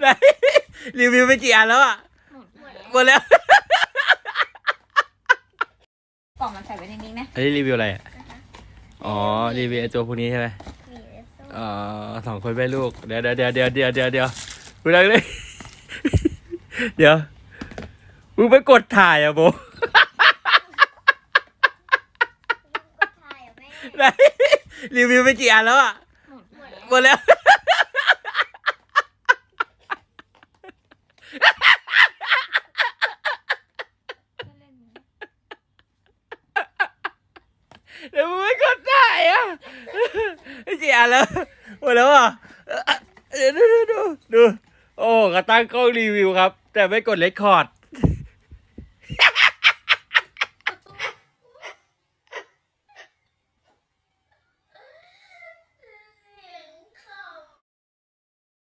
ไหนรีวิวไปกี่อันแล้วอะหมดแล้วหมดแล้วกล่องมันใส่ไว้ในนี้นะอันนี้รีวิวอะไรอะอ๋อรีวิวไอตัวพวกนี้ใช่ไหมมีเอสโซ่อ๋อสองคนแม่ลูก เดี๋ยวเดี๋ยวเดี๋ยวเดี๋ยวเดี๋ยวเดี๋ยวเดี๋ยวมึงนั่งเลยเดี๋ยวมึงไปกดถ่ายอะโบก็ถ่ายอะแม่ไหนรีวิวไปกี่อันแล้วอะหมดแล้วหมดแล้ว เดี๋ยวมึงไม่กดได้อะไอ้กี่อันแล้วหมดแล้วอะเดี๋ยวดูดูดูดูโอ้กระตั้งกล้องรีวิวครับ แต่ไม่กดเลคคอร์ด